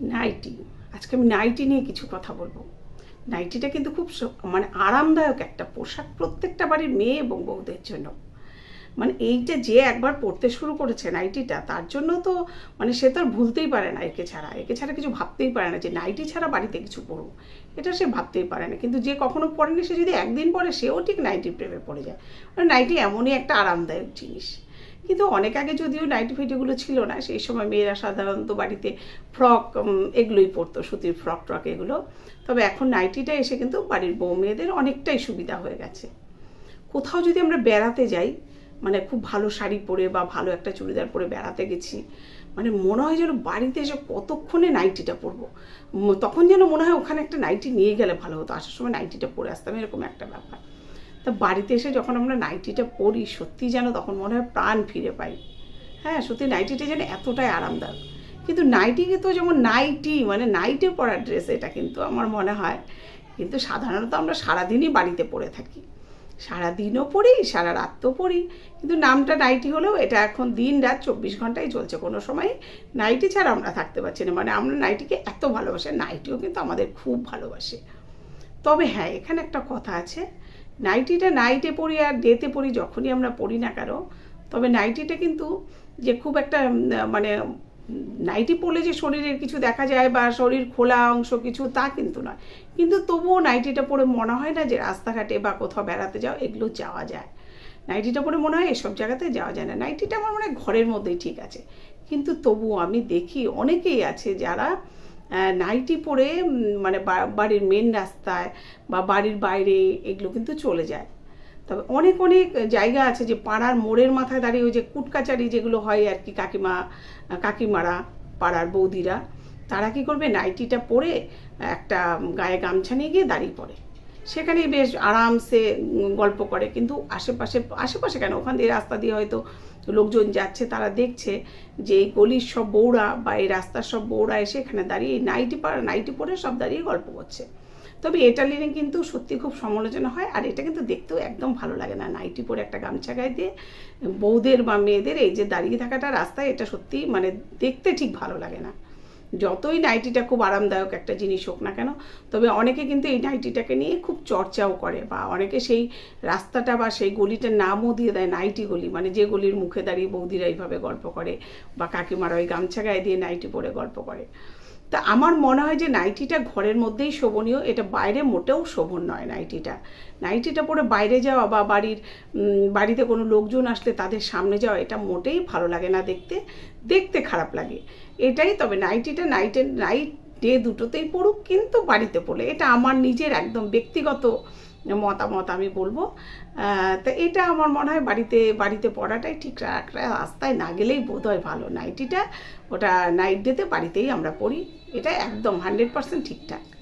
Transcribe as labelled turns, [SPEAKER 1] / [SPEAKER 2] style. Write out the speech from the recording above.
[SPEAKER 1] Nightie. আজকে আমি nightie নিয়ে কিছু কথা বলব। নাইটিটা কিন্তু খুব মানে আরামদায়ক একটা পোশাক প্রত্যেকটা বাড়ির মেয়ে এবং বউদের জন্য। মানে এইটা যে একবার পড়তে শুরু করেছে নাইটিটা, তার জন্য তো মানে সে তো আর ভুলতেই পারে না একে ছাড়া। একে ছাড়া কিছু ভাবতেই পারে না যে নাইটি ছাড়া বাড়িতে কিছু পড়ব এটা সে ভাবতেই পারে না। কিন্তু যে কখনো পড়েনি সে যদি একদিন পরে, সেও ঠিক নাইটির প্রেমে পড়ে যায়। মানে নাইটি এমনই একটা আরামদায়ক জিনিস। কিন্তু অনেক আগে যদিও নাইটি ফিটিগুলো ছিল না, সেই সময় মেয়েরা সাধারণত বাড়িতে ফ্রক এগুলোই পরতো, সুতির ফ্রক ট্রক এগুলো। তবে এখন নাইটিটা এসে কিন্তু বাড়ির বউ মেয়েদের অনেকটাই সুবিধা হয়ে গেছে। কোথাও যদি আমরা বেড়াতে যাই মানে খুব ভালো শাড়ি পরে বা ভালো একটা চুড়িদার পরে বেড়াতে গেছি মানে মনে হয় যেন বাড়িতে এসে কতক্ষণে নাইটিটা পরবো? তখন যেন মনে হয় ওখানে একটা নাইটি নিয়ে গেলে ভালো হতো, আসার সময় নাইটিটা পরে আসতাম, এরকম একটা ব্যাপার। তা বাড়িতে এসে যখন আমরা নাইটিটা পরি সত্যি যেন তখন মনে হয় প্রাণ ফিরে পাই। হ্যাঁ সত্যি নাইটিটা যেন এতটাই আরামদায়ক। কিন্তু নাইটিকে তো যেমন নাইটি মানে নাইটে পরার ড্রেস এটা কিন্তু আমার মনে হয়। কিন্তু সাধারণত আমরা সারাদিনই বাড়িতে পরে থাকি। সারাদিনও পড়ি, সারা রাতও পড়ি। কিন্তু নামটা নাইটি হলেও এটা এখন দিন রাত চব্বিশ ঘন্টাই চলছে। কোনো সময় নাইটি ছাড়া আমরা থাকতে পারছি না। মানে আমরা নাইটিকে এত ভালোবাসি নাইটিও কিন্তু আমাদের খুব ভালোবাসে। তবে হ্যাঁ এখানে একটা কথা আছে। নাইটিটা নাইটে পড়ি আর ডেতে পড়ি যখনই আমরা পড়ি না কেন, তবে নাইটিটা কিন্তু যে খুব একটা মানে নাইটি পরলে যে শরীরের কিছু দেখা যায় বা শরীর খোলা অংশ কিছু তা কিন্তু নয়। কিন্তু তবুও নাইটিটা পরে মনে হয় না যে রাস্তাঘাটে বা কোথাও বেড়াতে যাও, এগুলো যাওয়া যায়। নাইটিটা পরে মনে হয় এসব জায়গাতে যাওয়া যায় না। নাইটিটা আমার মনে হয় ঘরের মধ্যেই ঠিক আছে। কিন্তু তবুও আমি দেখি অনেকেই আছে যারা নাইটি পরে মানে বাড়ির মেন রাস্তায় বা বাড়ির বাইরে এগুলো কিন্তু চলে যায়। তবে অনেক অনেক জায়গা আছে যে পাড়ার মোড়ের মাথায় দাঁড়িয়ে ওই যে কুটকাচারি যেগুলো হয় আর কি কাকিমা, কাকিমারা, পাড়ার বৌদিরা, তারা কি করবে? নাইটিটা পরে একটা গায়ে গামছা নিয়ে গিয়ে দাঁড়িয়ে পড়ে। সেখানে বেশ আরামসে গল্প করে। কিন্তু আশেপাশে আশেপাশে কেন? ওখান দিয়ে রাস্তা দিয়ে হয়তো লোকজন যাচ্ছে, তারা দেখছে যে এই গলির সব বউরা বা এই রাস্তার সব বউরা এসে এখানে দাঁড়িয়ে নাইটি পা নাইটি পরে সব দাঁড়িয়ে গল্প করছে। তবে এটা নিয়ে কিন্তু সত্যি খুব সমালোচনা হয়, আর এটা কিন্তু দেখতেও একদম ভালো লাগে না। নাইটি পরে একটা গামছা গায়ে দিয়ে বউদের বা মেয়েদের এই যে দাঁড়িয়ে থাকাটা রাস্তায়, এটা সত্যি মানে দেখতে ঠিক ভালো লাগে না। যতই নাইটিটা খুব আরামদায়ক একটা জিনিস হোক না কেন, তবে অনেকে কিন্তু এই নাইটিটাকে নিয়ে খুব চর্চাও করে বা অনেকে সেই রাস্তাটা বা সেই গলিটার নামও দিয়ে দেয়, নাইটি গলি মানে যে গলির মুখে দাঁড়িয়ে বৌদিরা এইভাবে গল্প করে বা কাকিমারা ওই গামছা গায়ে দিয়ে নাইটি পরে গল্প করে। তা আমার মনে হয় যে নাইটিটা ঘরের মধ্যেই শোভনীয়, এটা বাইরে মোটেও শোভন নয় নাইটিটা। নাইটিটা পরে বাইরে যাওয়া বা বাড়ির বাড়িতে কোনো লোকজন আসলে তাদের সামনে যাওয়া, এটা মোটেই ভালো লাগে না দেখতে। দেখতে খারাপ লাগে। এটাই তবে নাইটিটা নাইটের, নাইট ডে দুটোতেই পড়ুক, কিন্তু বাড়িতে পড়লে। এটা আমার নিজের একদম ব্যক্তিগত মতামত আমি বলব। তো এটা আমার মনে হয় বাড়িতে বাড়িতে পড়াটাই ঠিক রাস্তায় না গেলেই বোধ হয় ভালো। নাইটিটা ওটা নাইট ডেতে বাড়িতেই আমরা পড়ি। এটা একদম হান্ড্রেড পার্সেন্ট ঠিকঠাক।